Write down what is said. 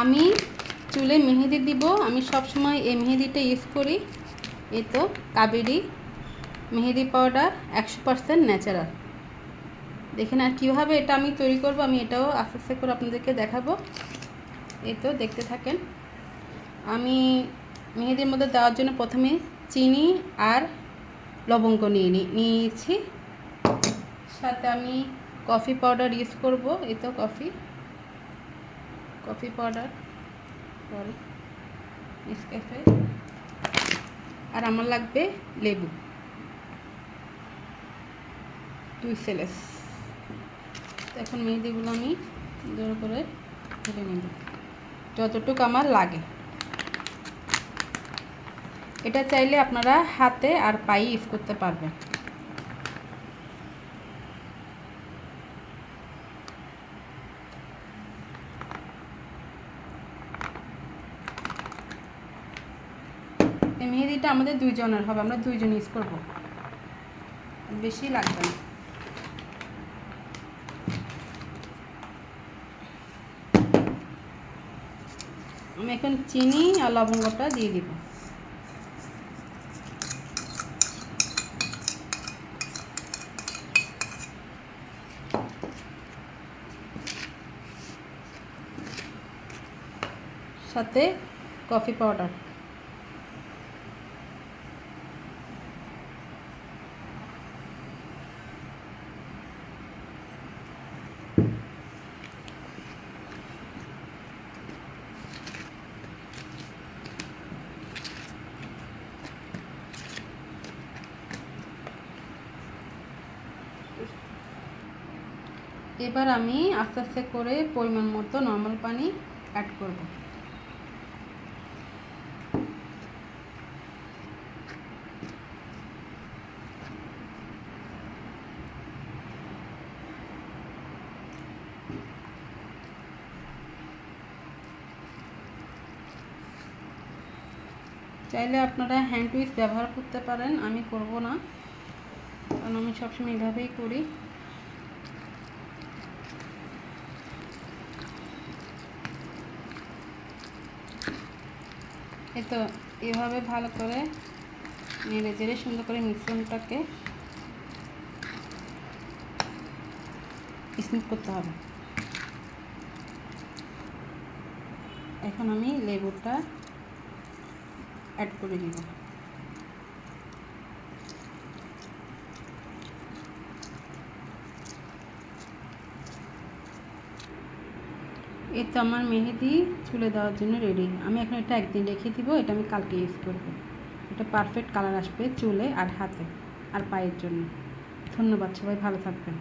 আমি চুলে মেহেদি দিব। আমি সব সময় এই মেহেদিটা ইউজ করি। এই তো কাবেরি মেহেদি পাউডার একশো পার্সেন্ট ন্যাচারাল দেখেন আর কীভাবে এটা আমি তৈরি করব, আমি এটাও আস্তে আস্তে করে আপনাদেরকে দেখাবো। এই তো দেখতে থাকেন। আমি মেহেদির মধ্যে দেওয়ার জন্য প্রথমে চিনি আর লবঙ্গ নিয়ে নিয়েছি। সাথে আমি কফি পাউডার ইউজ করব। এই তো coffee coffee powder sorry Nescafe আর আমার লাগবে লেবু। দুই সেলেস এখন মেহেদিগুলো আমি সুন্দর করে ধরে নেব। যতটুকু আমার লাগে। এটা চাইলে আপনারা হাতে আর পায়ে ইউজ করতে পারবেন। এই মেহেদিটা আমাদের দুইজনের হবে, আমরা দুইজন ইউজ করব। বেশি লাগবে না। আমি এখন চিনি আর লবঙ্গটা দিয়ে দিব। সাথে কফি পাউডার এবার আমি আস্তে আস্তে করে পরিমাণ মতো নর্মাল পানি অ্যাড করব। চাইলে আপনারা হ্যান্ড উইচ ব্যবহার করতে পারেন, আমি করব না। কারণ আমি সবসময় এভাবেই করি। তো এভাবে ভালো করে নেড়ে চেড়ে সুন্দর করে মিশ্রণটাকে স্মুথ করতে হবে। এখন আমি লেবুটা অ্যাড করে দিব এই তো আমার মেহেদি চুলে দেওয়ার জন্য রেডি আমি এখন এটা একদিন রেখে দিব, এটা আমি কালকে ইউজ করব। এটা পারফেক্ট কালার আসবে চুলে আর হাতে, আর পায়ের জন্য। ধন্যবাদ সবাই, ভালো থাকবেন।